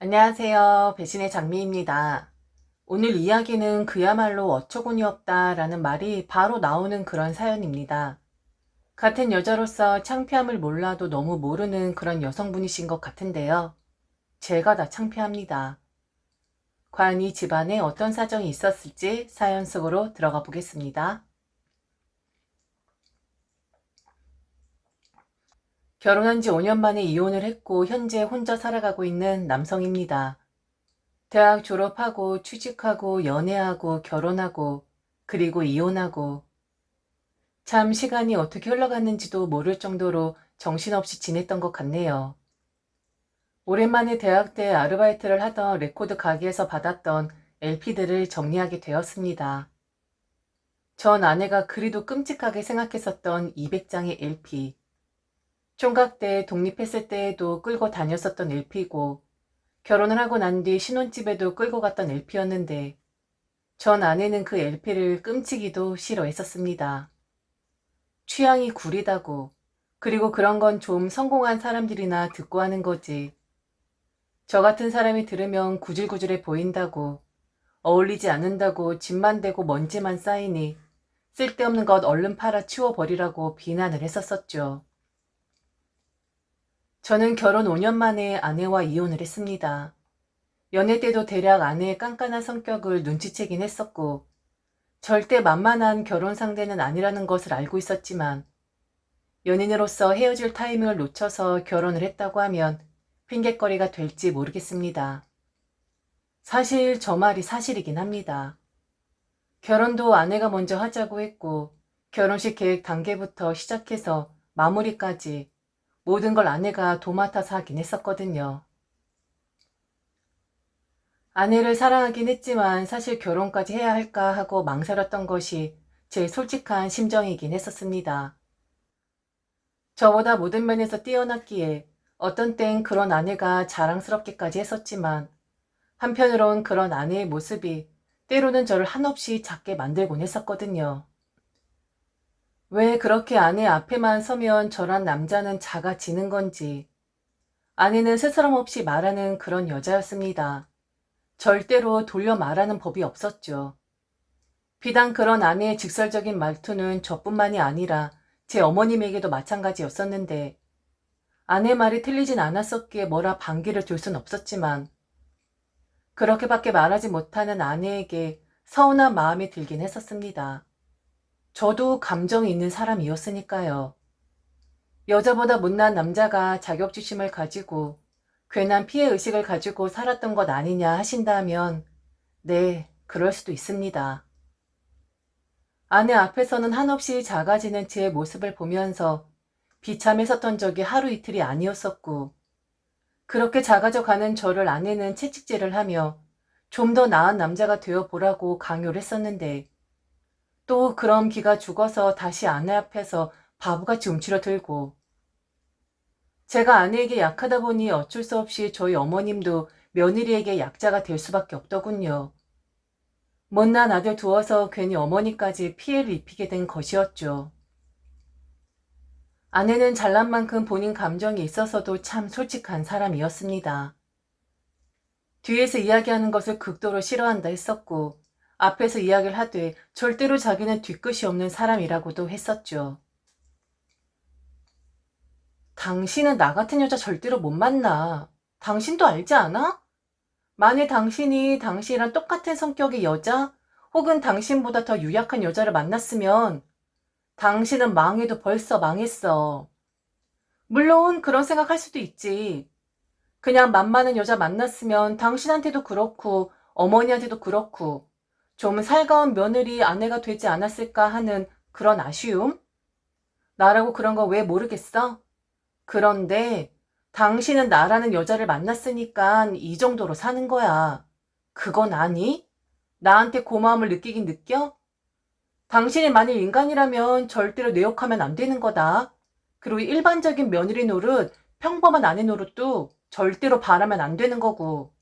안녕하세요. 배신의 장미입니다. 오늘 이야기는 그야말로 어처구니 없다 라는 말이 바로 나오는 그런 사연입니다. 같은 여자로서 창피함을 몰라도 너무 모르는 그런 여성분이신 것 같은데요. 제가 다 창피합니다. 과연 이 집안에 어떤 사정이 있었을지 사연 속으로 들어가 보겠습니다. 결혼한 지 5년 만에 이혼을 했고 현재 혼자 살아가고 있는 남성입니다. 대학 졸업하고 취직하고 연애하고 결혼하고 그리고 이혼하고 참 시간이 어떻게 흘러갔는지도 모를 정도로 정신없이 지냈던 것 같네요. 오랜만에 대학 때 아르바이트를 하던 레코드 가게에서 받았던 LP들을 정리하게 되었습니다. 전 아내가 그리도 끔찍하게 생각했었던 200장의 LP. 총각 때 독립했을 때에도 끌고 다녔었던 LP고 결혼을 하고 난 뒤 신혼집에도 끌고 갔던 LP였는데 전 아내는 그 LP를 끔찍이도 싫어했었습니다. 취향이 구리다고 그리고 그런 건 좀 성공한 사람들이나 듣고 하는 거지. 저 같은 사람이 들으면 구질구질해 보인다고 어울리지 않는다고 집만 대고 먼지만 쌓이니 쓸데없는 것 얼른 팔아 치워버리라고 비난을 했었었죠. 저는 결혼 5년 만에 아내와 이혼을 했습니다. 연애 때도 대략 아내의 깐깐한 성격을 눈치채긴 했었고, 절대 만만한 결혼 상대는 아니라는 것을 알고 있었지만, 연인으로서 헤어질 타이밍을 놓쳐서 결혼을 했다고 하면 핑계거리가 될지 모르겠습니다. 사실 저 말이 사실이긴 합니다. 결혼도 아내가 먼저 하자고 했고, 결혼식 계획 단계부터 시작해서 마무리까지 모든 걸 아내가 도맡아서 하긴 했었거든요. 아내를 사랑하긴 했지만 사실 결혼까지 해야 할까 하고 망설였던 것이 제 솔직한 심정이긴 했었습니다. 저보다 모든 면에서 뛰어났기에 어떤 땐 그런 아내가 자랑스럽기까지 했었지만 한편으론 그런 아내의 모습이 때로는 저를 한없이 작게 만들곤 했었거든요. 왜 그렇게 아내 앞에만 서면 저란 남자는 작아지는 건지. 아내는 스스럼 없이 말하는 그런 여자였습니다. 절대로 돌려 말하는 법이 없었죠. 비단 그런 아내의 직설적인 말투는 저뿐만이 아니라 제 어머님에게도 마찬가지였었는데 아내 말이 틀리진 않았었기에 뭐라 반기를 둘 순 없었지만 그렇게밖에 말하지 못하는 아내에게 서운한 마음이 들긴 했었습니다. 저도 감정이 있는 사람이었으니까요. 여자보다 못난 남자가 자격지심을 가지고 괜한 피해 의식을 가지고 살았던 것 아니냐 하신다면, 네, 그럴 수도 있습니다. 아내 앞에서는 한없이 작아지는 제 모습을 보면서 비참했었던 적이 하루 이틀이 아니었었고, 그렇게 작아져 가는 저를 아내는 채찍질을 하며 좀 더 나은 남자가 되어 보라고 강요를 했었는데, 또 그럼 기가 죽어서 다시 아내 앞에서 바보같이 움츠려 들고 제가 아내에게 약하다 보니 어쩔 수 없이 저희 어머님도 며느리에게 약자가 될 수밖에 없더군요. 못난 아들 두어서 괜히 어머니까지 피해를 입히게 된 것이었죠. 아내는 잘난 만큼 본인 감정이 있어서도 참 솔직한 사람이었습니다. 뒤에서 이야기하는 것을 극도로 싫어한다 했었고, 앞에서 이야기를 하되 절대로 자기는 뒤끝이 없는 사람이라고도 했었죠. 당신은 나 같은 여자 절대로 못 만나. 당신도 알지 않아? 만일 당신이 당신이랑 똑같은 성격의 여자 혹은 당신보다 더 유약한 여자를 만났으면 당신은 망해도 벌써 망했어. 물론 그런 생각할 수도 있지. 그냥 만만한 여자 만났으면 당신한테도 그렇고 어머니한테도 그렇고 좀 살가운 며느리 아내가 되지 않았을까 하는 그런 아쉬움? 나라고 그런 거 왜 모르겠어? 그런데 당신은 나라는 여자를 만났으니까 이 정도로 사는 거야. 그건 아니? 나한테 고마움을 느끼긴 느껴? 당신이 만일 인간이라면 절대로 내 욕하면 안 되는 거다. 그리고 일반적인 며느리 노릇, 평범한 아내 노릇도 절대로 바라면 안 되는 거고.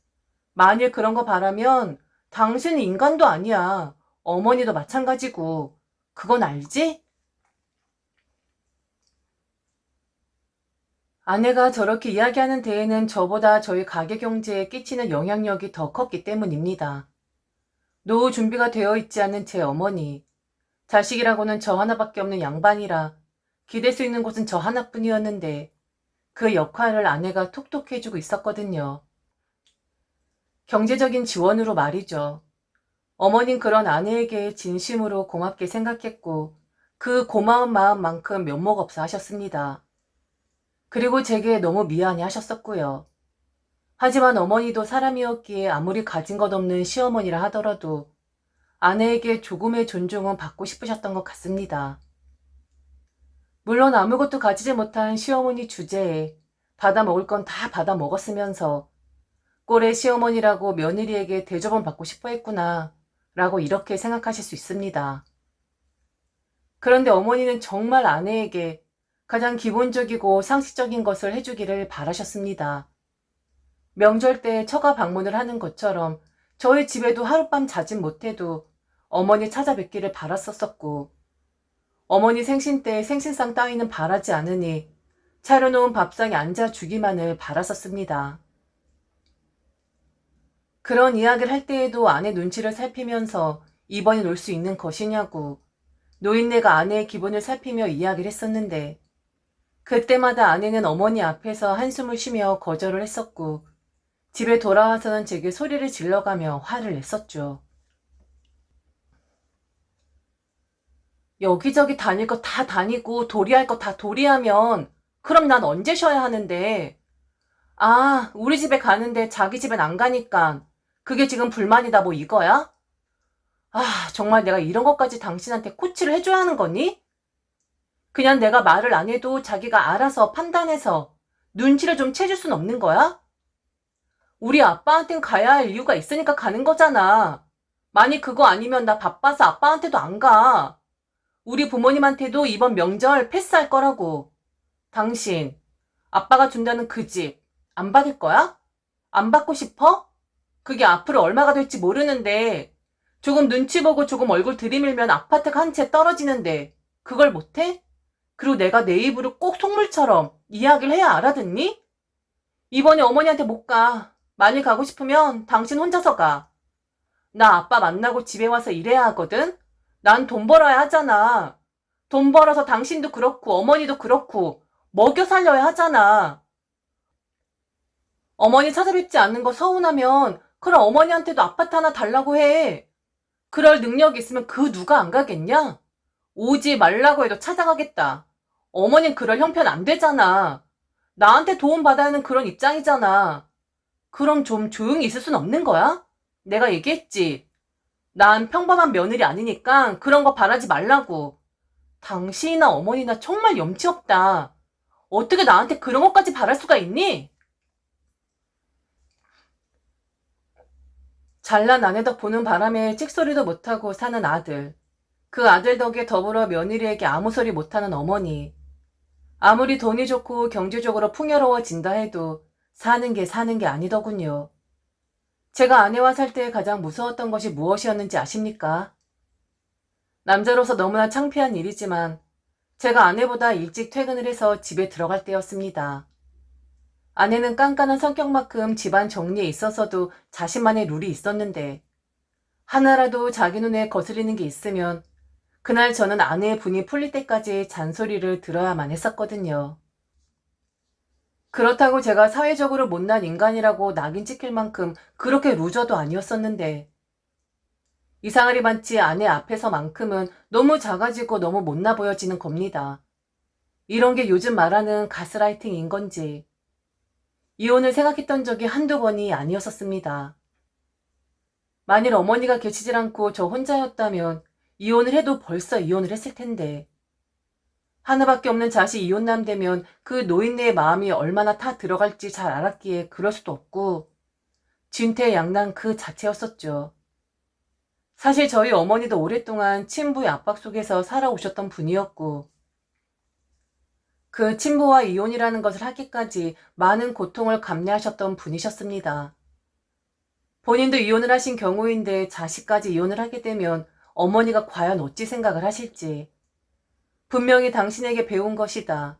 만일 그런 거 바라면 당신은 인간도 아니야. 어머니도 마찬가지고. 그건 알지? 아내가 저렇게 이야기하는 데에는 저보다 저희 가게 경제에 끼치는 영향력이 더 컸기 때문입니다. 노후 준비가 되어 있지 않은 제 어머니, 자식이라고는 저 하나밖에 없는 양반이라 기댈 수 있는 곳은 저 하나뿐이었는데 그 역할을 아내가 톡톡 해주고 있었거든요. 경제적인 지원으로 말이죠. 어머닌 그런 아내에게 진심으로 고맙게 생각했고 그 고마운 마음만큼 면목 없어 하셨습니다. 그리고 제게 너무 미안해 하셨었고요. 하지만 어머니도 사람이었기에 아무리 가진 것 없는 시어머니라 하더라도 아내에게 조금의 존중은 받고 싶으셨던 것 같습니다. 물론 아무것도 가지지 못한 시어머니 주제에 받아 먹을 건 다 받아 먹었으면서 꼴의 시어머니라고 며느리에게 대접은 받고 싶어 했구나 라고 이렇게 생각하실 수 있습니다. 그런데 어머니는 정말 아내에게 가장 기본적이고 상식적인 것을 해주기를 바라셨습니다. 명절 때 처가 방문을 하는 것처럼 저희 집에도 하룻밤 자진 못해도 어머니 찾아뵙기를 바랐었었고 어머니 생신 때 생신상 따위는 바라지 않으니 차려놓은 밥상에 앉아 주기만을 바랐었습니다. 그런 이야기를 할 때에도 아내 눈치를 살피면서 이번에 놀수 있는 것이냐고 노인네가 아내의 기분을 살피며 이야기를 했었는데 그때마다 아내는 어머니 앞에서 한숨을 쉬며 거절을 했었고 집에 돌아와서는 제게 소리를 질러가며 화를 냈었죠. 여기저기 다닐 거 다 다니고 도리할 거 다 도리하면 그럼 난 언제 쉬어야 하는데 아 우리 집에 가는데 자기 집엔 안 가니까 그게 지금 불만이다 뭐 이거야? 아 정말 내가 이런 것까지 당신한테 코치를 해줘야 하는 거니? 그냥 내가 말을 안 해도 자기가 알아서 판단해서 눈치를 좀 채줄 순 없는 거야? 우리 아빠한텐 가야 할 이유가 있으니까 가는 거잖아. 만약 그거 아니면 나 바빠서 아빠한테도 안 가. 우리 부모님한테도 이번 명절 패스할 거라고. 당신, 아빠가 준다는 그 집, 안 받을 거야? 안 받고 싶어? 그게 앞으로 얼마가 될지 모르는데, 조금 눈치 보고 조금 얼굴 들이밀면 아파트가 한 채 떨어지는데, 그걸 못해? 그리고 내가 내 입으로 꼭 속물처럼 이야기를 해야 알아듣니? 이번에 어머니한테 못 가. 만일 가고 싶으면 당신 혼자서 가. 나 아빠 만나고 집에 와서 일해야 하거든? 난 돈 벌어야 하잖아. 돈 벌어서 당신도 그렇고 어머니도 그렇고 먹여 살려야 하잖아. 어머니 찾아뵙지 않는 거 서운하면 그럼 어머니한테도 아파트 하나 달라고 해. 그럴 능력이 있으면 그 누가 안 가겠냐? 오지 말라고 해도 찾아가겠다. 어머닌 그럴 형편 안 되잖아. 나한테 도움 받아야 하는 그런 입장이잖아. 그럼 좀 조용히 있을 순 없는 거야? 내가 얘기했지. 난 평범한 며느리 아니니까 그런 거 바라지 말라고. 당신이나 어머니나 정말 염치 없다. 어떻게 나한테 그런 것까지 바랄 수가 있니? 잘난 아내 덕 보는 바람에 찍소리도 못하고 사는 아들. 그 아들 덕에 더불어 며느리에게 아무 소리 못하는 어머니. 아무리 돈이 좋고 경제적으로 풍요로워진다 해도 사는 게 사는 게 아니더군요. 제가 아내와 살 때 가장 무서웠던 것이 무엇이었는지 아십니까? 남자로서 너무나 창피한 일이지만 제가 아내보다 일찍 퇴근을 해서 집에 들어갈 때였습니다. 아내는 깐깐한 성격만큼 집안 정리에 있어서도 자신만의 룰이 있었는데 하나라도 자기 눈에 거슬리는 게 있으면 그날 저는 아내의 분이 풀릴 때까지 잔소리를 들어야만 했었거든요. 그렇다고 제가 사회적으로 못난 인간이라고 낙인 찍힐 만큼 그렇게 루저도 아니었었는데 이상하리 많지 아내 앞에서만큼은 너무 작아지고 너무 못나 보여지는 겁니다. 이런 게 요즘 말하는 가스라이팅인 건지 이혼을 생각했던 적이 한두 번이 아니었었습니다. 만일 어머니가 계시질 않고 저 혼자였다면 이혼을 해도 벌써 이혼을 했을 텐데 하나밖에 없는 자식 이혼남 되면 그 노인네의 마음이 얼마나 타 들어갈지 잘 알았기에 그럴 수도 없고 진퇴양난 그 자체였었죠. 사실 저희 어머니도 오랫동안 친부의 압박 속에서 살아오셨던 분이었고 그 친부와 이혼이라는 것을 하기까지 많은 고통을 감내하셨던 분이셨습니다. 본인도 이혼을 하신 경우인데 자식까지 이혼을 하게 되면 어머니가 과연 어찌 생각을 하실지 분명히 당신에게 배운 것이다.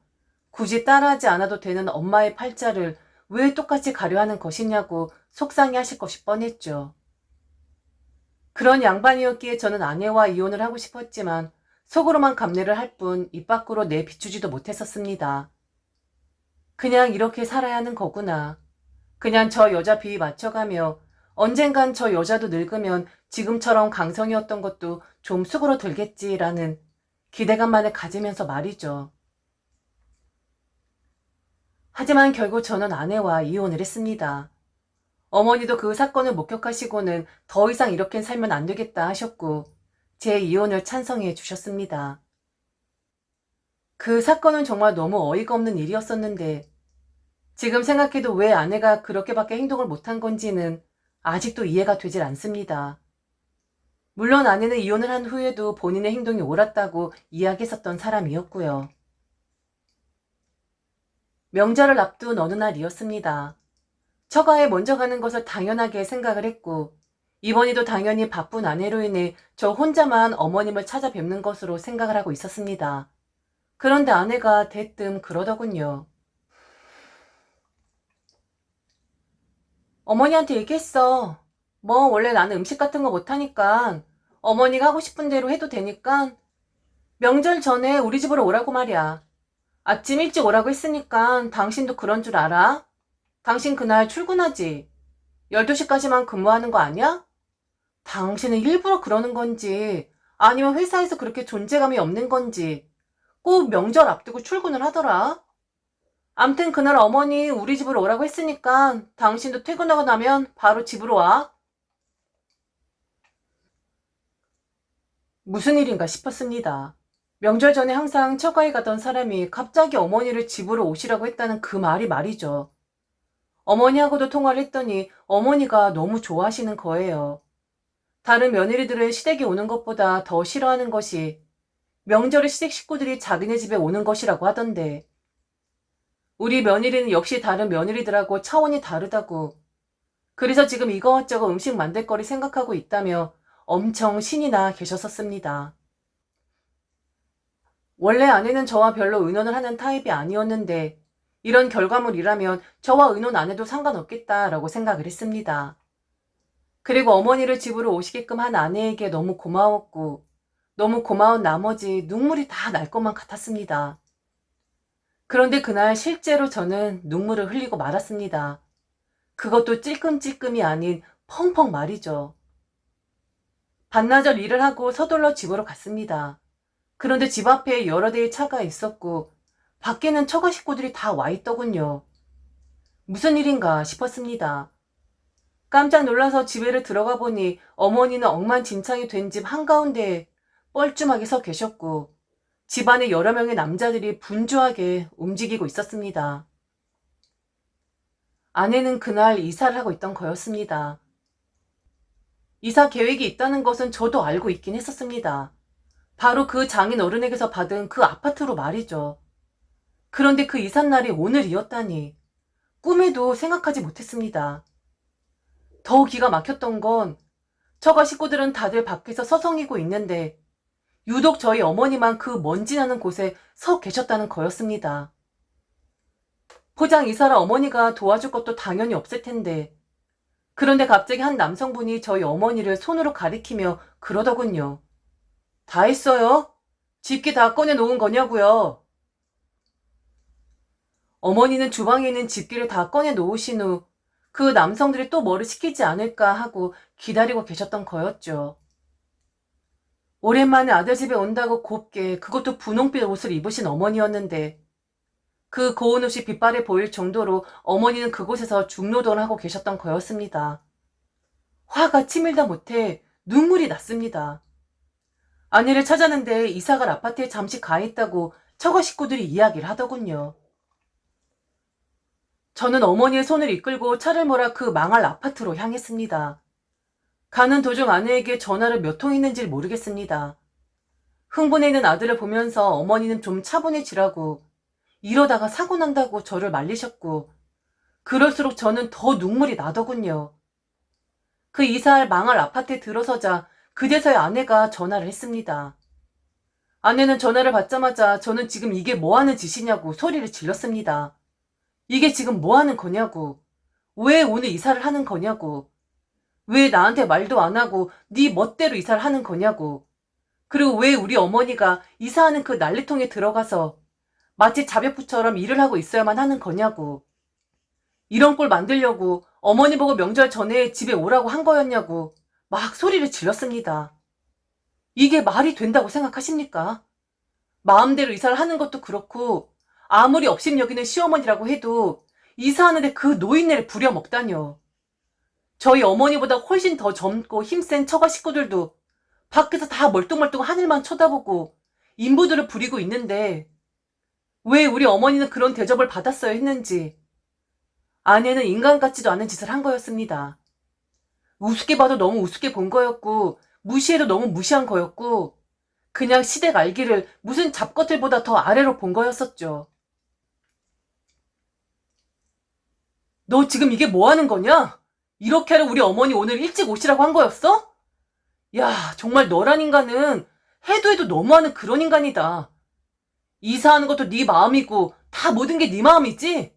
굳이 따라하지 않아도 되는 엄마의 팔자를 왜 똑같이 가려 하는 것이냐고 속상해 하실 것이 뻔했죠. 그런 양반이었기에 저는 아내와 이혼을 하고 싶었지만 속으로만 감내를 할 뿐 입 밖으로 내 비추지도 못했었습니다. 그냥 이렇게 살아야 하는 거구나. 그냥 저 여자 비위 맞춰가며 언젠간 저 여자도 늙으면 지금처럼 강성이었던 것도 좀 수그러들겠지라는 기대감만을 가지면서 말이죠. 하지만 결국 저는 아내와 이혼을 했습니다. 어머니도 그 사건을 목격하시고는 더 이상 이렇게 살면 안 되겠다 하셨고, 제 이혼을 찬성해 주셨습니다. 그 사건은 정말 너무 어이가 없는 일이었었는데, 지금 생각해도 왜 아내가 그렇게밖에 행동을 못한 건지는 아직도 이해가 되질 않습니다. 물론 아내는 이혼을 한 후에도 본인의 행동이 옳았다고 이야기했었던 사람이었고요. 명절을 앞둔 어느 날이었습니다. 처가에 먼저 가는 것을 당연하게 생각을 했고, 이번에도 당연히 바쁜 아내로 인해 저 혼자만 어머님을 찾아뵙는 것으로 생각을 하고 있었습니다. 그런데 아내가 대뜸 그러더군요. 어머니한테 얘기했어. 뭐 원래 나는 음식 같은 거 못하니까 어머니가 하고 싶은 대로 해도 되니까 명절 전에 우리 집으로 오라고 말이야. 아침 일찍 오라고 했으니까 당신도 그런 줄 알아? 당신 그날 출근하지? 12시까지만 근무하는 거 아니야? 당신은 일부러 그러는 건지 아니면 회사에서 그렇게 존재감이 없는 건지 꼭 명절 앞두고 출근을 하더라. 암튼 그날 어머니 우리 집으로 오라고 했으니까 당신도 퇴근하고 나면 바로 집으로 와. 무슨 일인가 싶었습니다. 명절 전에 항상 처가에 가던 사람이 갑자기 어머니를 집으로 오시라고 했다는 그 말이 말이죠. 어머니하고도 통화를 했더니 어머니가 너무 좋아하시는 거예요. 다른 며느리들은 시댁에 오는 것보다 더 싫어하는 것이 명절에 시댁 식구들이 자기네 집에 오는 것이라고 하던데 우리 며느리는 역시 다른 며느리들하고 차원이 다르다고 그래서 지금 이것저것 음식 만들 거리 생각하고 있다며 엄청 신이 나 계셨었습니다. 원래 아내는 저와 별로 의논을 하는 타입이 아니었는데 이런 결과물이라면 저와 의논 안 해도 상관없겠다라고 생각을 했습니다. 그리고 어머니를 집으로 오시게끔 한 아내에게 너무 고마웠고 너무 고마운 나머지 눈물이 다 날 것만 같았습니다. 그런데 그날 실제로 저는 눈물을 흘리고 말았습니다. 그것도 찔끔찔끔이 아닌 펑펑 말이죠. 반나절 일을 하고 서둘러 집으로 갔습니다. 그런데 집 앞에 여러 대의 차가 있었고 밖에는 처가 식구들이 다 와 있더군요. 무슨 일인가 싶었습니다. 깜짝 놀라서 집에를 들어가 보니 어머니는 엉망진창이 된 집 한가운데에 뻘쭘하게 서 계셨고 집안에 여러 명의 남자들이 분주하게 움직이고 있었습니다. 아내는 그날 이사를 하고 있던 거였습니다. 이사 계획이 있다는 것은 저도 알고 있긴 했었습니다. 바로 그 장인 어른에게서 받은 그 아파트로 말이죠. 그런데 그 이삿날이 오늘이었다니 꿈에도 생각하지 못했습니다. 더 기가 막혔던 건 처가 식구들은 다들 밖에서 서성이고 있는데 유독 저희 어머니만 그 먼지 나는 곳에 서 계셨다는 거였습니다. 포장 이사라 어머니가 도와줄 것도 당연히 없을 텐데 그런데 갑자기 한 남성분이 저희 어머니를 손으로 가리키며 그러더군요. 다 했어요? 집기 다 꺼내 놓은 거냐고요? 어머니는 주방에 있는 집기를 다 꺼내 놓으신 후 그 남성들이 또 뭐를 시키지 않을까 하고 기다리고 계셨던 거였죠. 오랜만에 아들 집에 온다고 곱게 그것도 분홍빛 옷을 입으신 어머니였는데 그 고운 옷이 빛바래 보일 정도로 어머니는 그곳에서 중노동을 하고 계셨던 거였습니다. 화가 치밀다 못해 눈물이 났습니다. 아내를 찾았는데 이사갈 아파트에 잠시 가 있다고 처가 식구들이 이야기를 하더군요. 저는 어머니의 손을 이끌고 차를 몰아 그 망할 아파트로 향했습니다. 가는 도중 아내에게 전화를 몇 통 있는지 모르겠습니다. 흥분해 있는 아들을 보면서 어머니는 좀 차분해지라고 이러다가 사고 난다고 저를 말리셨고 그럴수록 저는 더 눈물이 나더군요. 그 이사할 망할 아파트에 들어서자 그제서야 아내가 전화를 했습니다. 아내는 전화를 받자마자 저는 지금 이게 뭐 하는 짓이냐고 소리를 질렀습니다. 이게 지금 뭐 하는 거냐고. 왜 오늘 이사를 하는 거냐고. 왜 나한테 말도 안 하고 네 멋대로 이사를 하는 거냐고. 그리고 왜 우리 어머니가 이사하는 그 난리통에 들어가서 마치 자백부처럼 일을 하고 있어야만 하는 거냐고. 이런 꼴 만들려고 어머니 보고 명절 전에 집에 오라고 한 거였냐고 막 소리를 질렀습니다. 이게 말이 된다고 생각하십니까? 마음대로 이사를 하는 것도 그렇고 아무리 업심 여기는 시어머니라고 해도 이사하는데 그 노인네를 부려먹다뇨. 저희 어머니보다 훨씬 더 젊고 힘센 처가 식구들도 밖에서 다 멀뚱멀뚱 하늘만 쳐다보고 인부들을 부리고 있는데 왜 우리 어머니는 그런 대접을 받았어야 했는지 아내는 인간 같지도 않은 짓을 한 거였습니다. 우습게 봐도 너무 우습게 본 거였고 무시해도 너무 무시한 거였고 그냥 시댁 알기를 무슨 잡것들보다 더 아래로 본 거였었죠. 너 지금 이게 뭐 하는 거냐? 이렇게 하려 우리 어머니 오늘 일찍 오시라고 한 거였어? 야, 정말 너란 인간은 해도 해도 너무하는 그런 인간이다. 이사하는 것도 네 마음이고 다 모든 게 네 마음이지?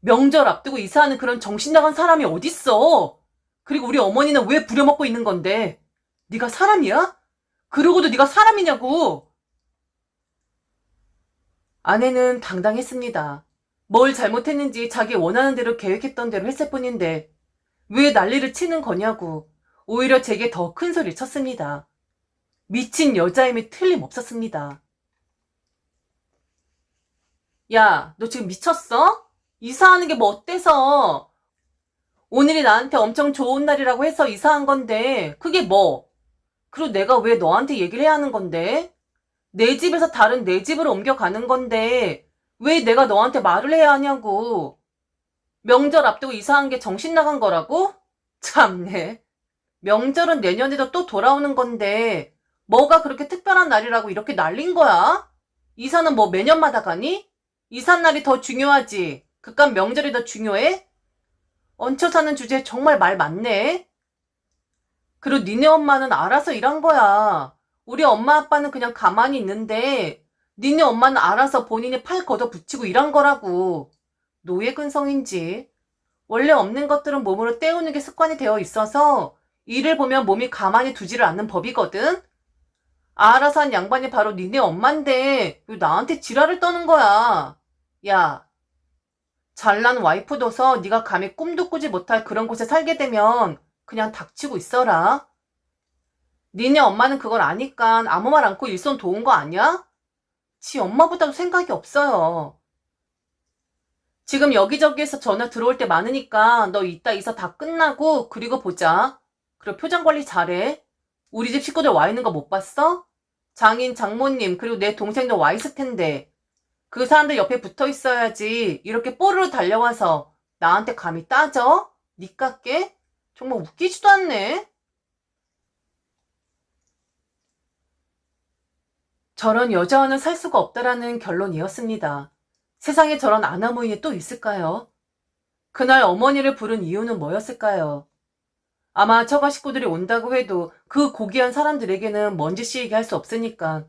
명절 앞두고 이사하는 그런 정신 나간 사람이 어딨어? 그리고 우리 어머니는 왜 부려먹고 있는 건데? 네가 사람이야? 그러고도 네가 사람이냐고? 아내는 당당했습니다. 뭘 잘못했는지 자기 원하는 대로 계획했던 대로 했을 뿐인데 왜 난리를 치는 거냐고 오히려 제게 더 큰 소리 쳤습니다. 미친 여자임이 틀림없었습니다. 야, 너 지금 미쳤어? 이사하는 게 뭐 어때서? 오늘이 나한테 엄청 좋은 날이라고 해서 이사한 건데, 그게 뭐? 그리고 내가 왜 너한테 얘기를 해야 하는 건데? 내 집에서 다른 내 집으로 옮겨가는 건데, 왜 내가 너한테 말을 해야 하냐고. 명절 앞두고 이사한 게 정신 나간 거라고? 참네. 명절은 내년에도 또 돌아오는 건데, 뭐가 그렇게 특별한 날이라고 이렇게 날린 거야? 이사는 뭐 매년마다 가니? 이사 날이 더 중요하지. 그깟 명절이 더 중요해? 얹혀 사는 주제에 정말 말 많네. 그리고 니네 엄마는 알아서 일한 거야. 우리 엄마 아빠는 그냥 가만히 있는데 니네 엄마는 알아서 본인이 팔 걷어 붙이고 일한 거라고. 노예 근성인지. 원래 없는 것들은 몸으로 때우는 게 습관이 되어 있어서 일을 보면 몸이 가만히 두지를 않는 법이거든. 알아서 한 양반이 바로 니네 엄만데 왜 나한테 지랄을 떠는 거야. 야, 잘난 와이프 둬서 네가 감히 꿈도 꾸지 못할 그런 곳에 살게 되면 그냥 닥치고 있어라. 니네 엄마는 그걸 아니까 아무 말 않고 일손 도운 거 아니야? 지 엄마보다도 생각이 없어요. 지금 여기저기에서 전화 들어올 때 많으니까 너 이따 이사 다 끝나고 그리고 보자. 그리고 표정 관리 잘해. 우리 집 식구들 와 있는 거 못 봤어? 장인, 장모님, 그리고 내 동생도 와 있을 텐데. 그 사람들 옆에 붙어 있어야지 이렇게 뽀르르 달려와서 나한테 감히 따져? 니깎게? 정말 웃기지도 않네. 저런 여자와는 살 수가 없다라는 결론이었습니다. 세상에 저런 아나무인이 또 있을까요? 그날 어머니를 부른 이유는 뭐였을까요? 아마 처가 식구들이 온다고 해도 그 고귀한 사람들에게는 먼지 씌이게 할 수 없으니까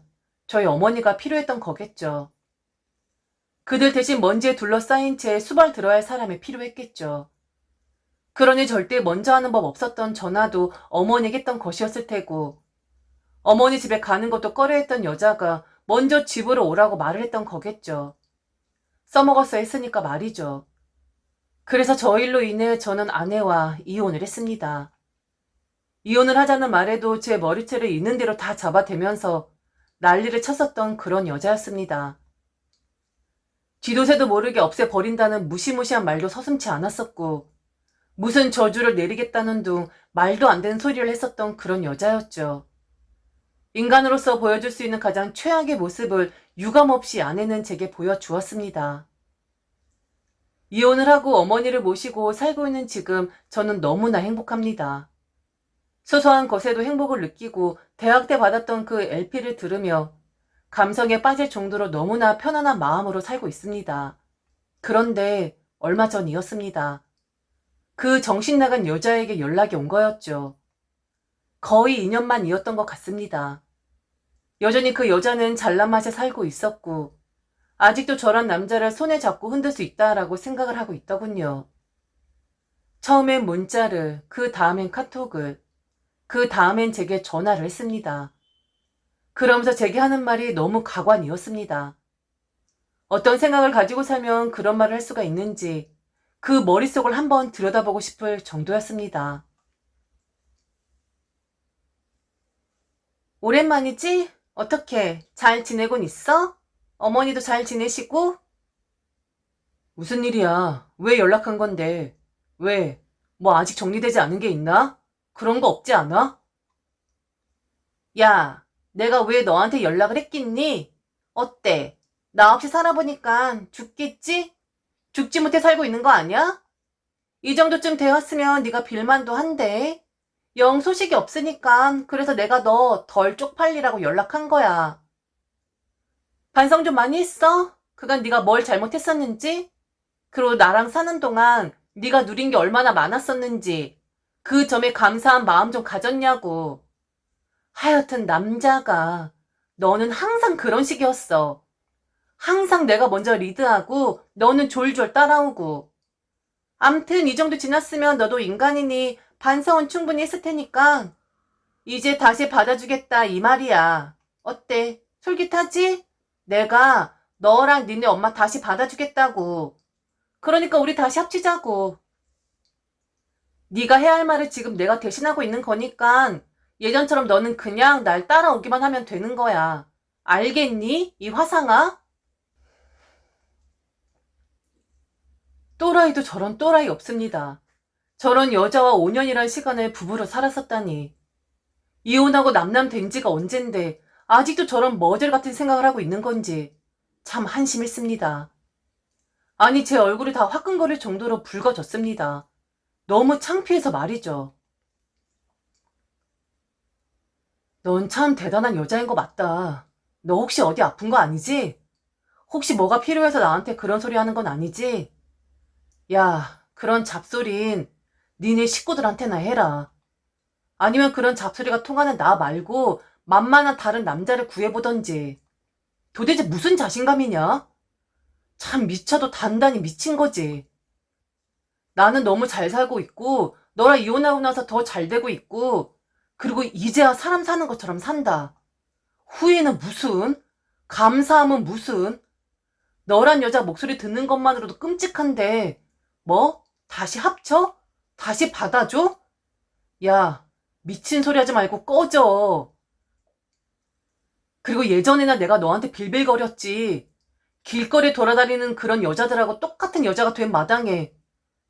저희 어머니가 필요했던 거겠죠. 그들 대신 먼지에 둘러싸인 채 수발 들어야 할 사람이 필요했겠죠. 그러니 절대 먼저 하는 법 없었던 전화도 어머니에게 했던 것이었을 테고, 어머니 집에 가는 것도 꺼려했던 여자가 먼저 집으로 오라고 말을 했던 거겠죠. 써먹었어 했으니까 말이죠. 그래서 저 일로 인해 저는 아내와 이혼을 했습니다. 이혼을 하자는 말에도 제 머리채를 있는 대로 다 잡아대면서 난리를 쳤었던 그런 여자였습니다. 뒤도새도 모르게 없애버린다는 무시무시한 말도 서슴치 않았었고, 무슨 저주를 내리겠다는 둥 말도 안 되는 소리를 했었던 그런 여자였죠. 인간으로서 보여줄 수 있는 가장 최악의 모습을 유감없이 아내는 제게 보여주었습니다. 이혼을 하고 어머니를 모시고 살고 있는 지금 저는 너무나 행복합니다. 소소한 것에도 행복을 느끼고 대학 때 받았던 그 LP를 들으며 감성에 빠질 정도로 너무나 편안한 마음으로 살고 있습니다. 그런데 얼마 전이었습니다. 그 정신 나간 여자에게 연락이 온 거였죠. 거의 2년만 이었던 것 같습니다. 여전히 그 여자는 잘난 맛에 살고 있었고, 아직도 저런 남자를 손에 잡고 흔들 수 있다라고 생각을 하고 있더군요. 처음엔 문자를, 그 다음엔 카톡을, 그 다음엔 제게 전화를 했습니다. 그러면서 제게 하는 말이 너무 가관이었습니다. 어떤 생각을 가지고 살면 그런 말을 할 수가 있는지 그 머릿속을 한번 들여다보고 싶을 정도였습니다. 오랜만이지? 어떻게? 잘 지내곤 있어? 어머니도 잘 지내시고? 무슨 일이야? 왜 연락한 건데? 왜? 뭐 아직 정리되지 않은 게 있나? 그런 거 없지 않아? 야, 내가 왜 너한테 연락을 했겠니? 어때? 나 없이 살아보니까 죽겠지? 죽지 못해 살고 있는 거 아니야? 이 정도쯤 되었으면 네가 빌만도 한데. 영 소식이 없으니까 그래서 내가 너 덜 쪽팔리라고 연락한 거야. 반성 좀 많이 했어? 그간 네가 뭘 잘못했었는지? 그리고 나랑 사는 동안 네가 누린 게 얼마나 많았었는지 그 점에 감사한 마음 좀 가졌냐고. 하여튼 남자가 너는 항상 그런 식이었어. 항상 내가 먼저 리드하고 너는 졸졸 따라오고. 암튼 이 정도 지났으면 너도 인간이니 반성은 충분히 했을 테니까 이제 다시 받아주겠다 이 말이야. 어때? 솔깃하지? 내가 너랑 니네 엄마 다시 받아주겠다고. 그러니까 우리 다시 합치자고. 네가 해야 할 말을 지금 내가 대신하고 있는 거니까 예전처럼 너는 그냥 날 따라오기만 하면 되는 거야. 알겠니? 이 화상아? 또라이도 저런 또라이 없습니다. 저런 여자와 5년이란 시간을 부부로 살았었다니. 이혼하고 남남 된 지가 언젠데 아직도 저런 머젤 같은 생각을 하고 있는 건지 참 한심했습니다. 아니 제 얼굴이 다 화끈거릴 정도로 붉어졌습니다. 너무 창피해서 말이죠. 넌 참 대단한 여자인 거 맞다. 너 혹시 어디 아픈 거 아니지? 혹시 뭐가 필요해서 나한테 그런 소리 하는 건 아니지? 야, 그런 잡소린 니네 식구들한테나 해라. 아니면 그런 잡소리가 통하는 나 말고 만만한 다른 남자를 구해보던지. 도대체 무슨 자신감이냐? 참 미쳐도 단단히 미친 거지. 나는 너무 잘 살고 있고, 너랑 이혼하고 나서 더 잘 되고 있고, 그리고 이제야 사람 사는 것처럼 산다. 후회는 무슨? 감사함은 무슨? 너란 여자 목소리 듣는 것만으로도 끔찍한데, 뭐? 다시 합쳐? 다시 받아줘? 야, 미친 소리 하지 말고 꺼져. 그리고 예전에나 내가 너한테 빌빌거렸지. 길거리 돌아다니는 그런 여자들하고 똑같은 여자가 된 마당에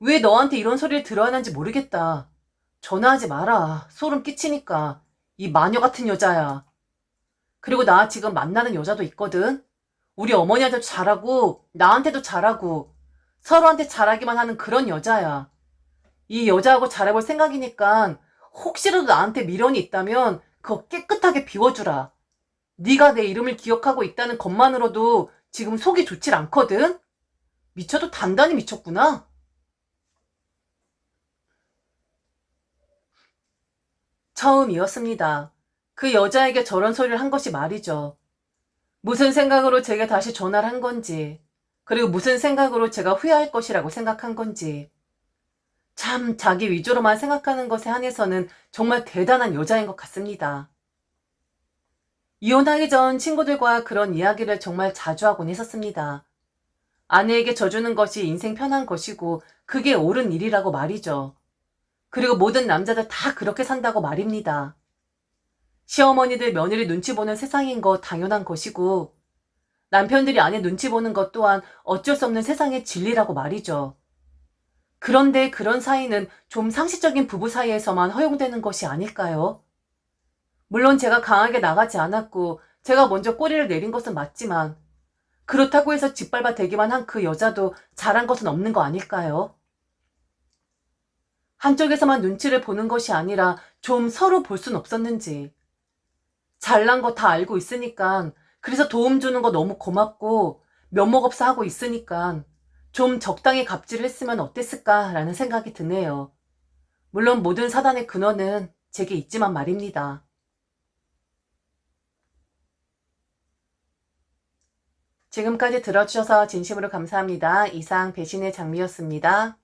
왜 너한테 이런 소리를 들어야 하는지 모르겠다. 전화하지 마라. 소름 끼치니까. 이 마녀 같은 여자야. 그리고 나 지금 만나는 여자도 있거든. 우리 어머니한테도 잘하고 나한테도 잘하고 서로한테 잘하기만 하는 그런 여자야. 이 여자하고 잘해볼 생각이니까 혹시라도 나한테 미련이 있다면 그거 깨끗하게 비워주라. 네가 내 이름을 기억하고 있다는 것만으로도 지금 속이 좋질 않거든? 미쳐도 단단히 미쳤구나. 처음이었습니다. 그 여자에게 저런 소리를 한 것이 말이죠. 무슨 생각으로 제게 다시 전화를 한 건지, 그리고 무슨 생각으로 제가 후회할 것이라고 생각한 건지. 참 자기 위주로만 생각하는 것에 한해서는 정말 대단한 여자인 것 같습니다. 이혼하기 전 친구들과 그런 이야기를 정말 자주 하곤 했었습니다. 아내에게 져주는 것이 인생 편한 것이고 그게 옳은 일이라고 말이죠. 그리고 모든 남자들 다 그렇게 산다고 말입니다. 시어머니들 며느리 눈치 보는 세상인 거 당연한 것이고 남편들이 아내 눈치 보는 것 또한 어쩔 수 없는 세상의 진리라고 말이죠. 그런데 그런 사이는 좀 상식적인 부부 사이에서만 허용되는 것이 아닐까요? 물론 제가 강하게 나가지 않았고 제가 먼저 꼬리를 내린 것은 맞지만 그렇다고 해서 짓밟아 대기만 한 그 여자도 잘한 것은 없는 거 아닐까요? 한쪽에서만 눈치를 보는 것이 아니라 좀 서로 볼 순 없었는지. 잘난 거 다 알고 있으니까 그래서 도움 주는 거 너무 고맙고 면목 없어 하고 있으니까 좀 적당히 갑질을 했으면 어땠을까라는 생각이 드네요. 물론 모든 사단의 근원은 제게 있지만 말입니다. 지금까지 들어주셔서 진심으로 감사합니다. 이상 배신의 장미였습니다.